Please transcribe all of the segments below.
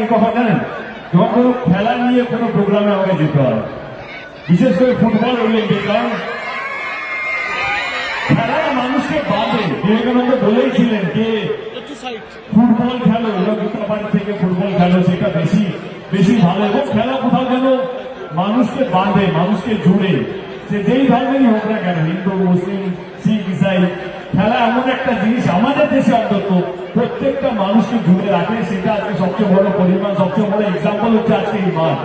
এই কথা জানেন, যখন খেলা নিয়ে কোনো প্রোগ্রামে আমাকে যেতে হয়, বিশেষ করে ফুটবল ওরিয়েন্টেড কারণ খেলা মানুষকে বাঁধে বিবেকানন্দ বলেইছিলেন যে ফুটবল খেলো লোকতাবাড়ি থেকে ফুটবল খেলো, সেটা বেশি বেশি ভালো। এবং খেলা কোথাও যেন মানুষকে বাঁধে মানুষকে জুড়ে, সে যেই ধর্মেরই হোক না কেন, হিন্দু, মুসলিম, শিখ, ইসাই খেলা এমন একটা জিনিস আমাদের দেশে অন্তত প্রত্যেকটা মানুষকে জুড়ে রাখে সেটা আজকে সবচেয়ে বড় পরিমাণ সবচেয়ে বড় এক্সাম্পল হচ্ছে আজকে এই মাঠ।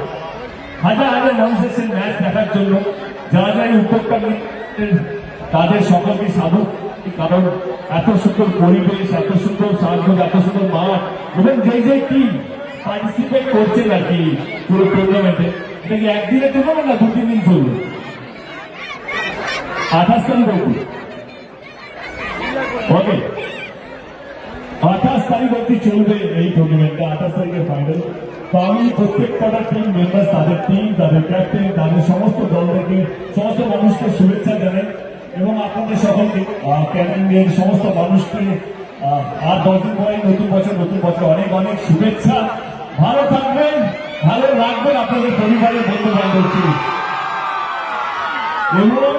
হাজার হাজার মানুষ এসেছেন ম্যাচ দেখার জন্য যারা যারা এই নিচ্ছেন, তাদের সকলকে সাধু কারণ এত সুন্দর পরিবেশ এত সুন্দর সাহায্য এত সুন্দর মাঠ এবং যে যে টিম পার্টিসিপেট করছেন আর কি পুরো টুর্নামেন্টে এটা কি একদিনে টুর্নামেন্ট না দু তিন দিন চলবে? আঠাশ তারিখ ওকে আঠাশ তারিখ অব্দি চলবে এই টুর্নামেন্টটা আঠাশ তারিখের ফাইনাল তো আমি প্রত্যেক কটা টিম মেম্বার তাদের টিম তাদের ক্যাপ্টেন তাদের সমস্ত দলদেরকে, সমস্ত মানুষকে শুভেচ্ছা জানাই এবং আপনাদের সকলকে ক্যাপ্টেনদের সমস্ত মানুষকে আর দশ দিন পরে নতুন বছর নতুন বছর, অনেক অনেক শুভেচ্ছা। ভালো থাকবেন, ভালো রাখবেন আপনাদের পরিবারের বন্ধু বান্ধবকে এবং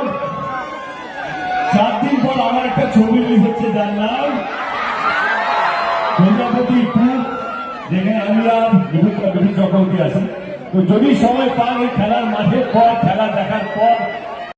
চার দিন পর আমার একটা ছবি রিলিজ হচ্ছে যার নাম। প্রজাপতি টু যেখানে আমি আর বিভিন্ন বিভিন্ন চক্রবর্তী আছি তো যদি সময় পান ওই খেলার মাঠে পর খেলা দেখার পর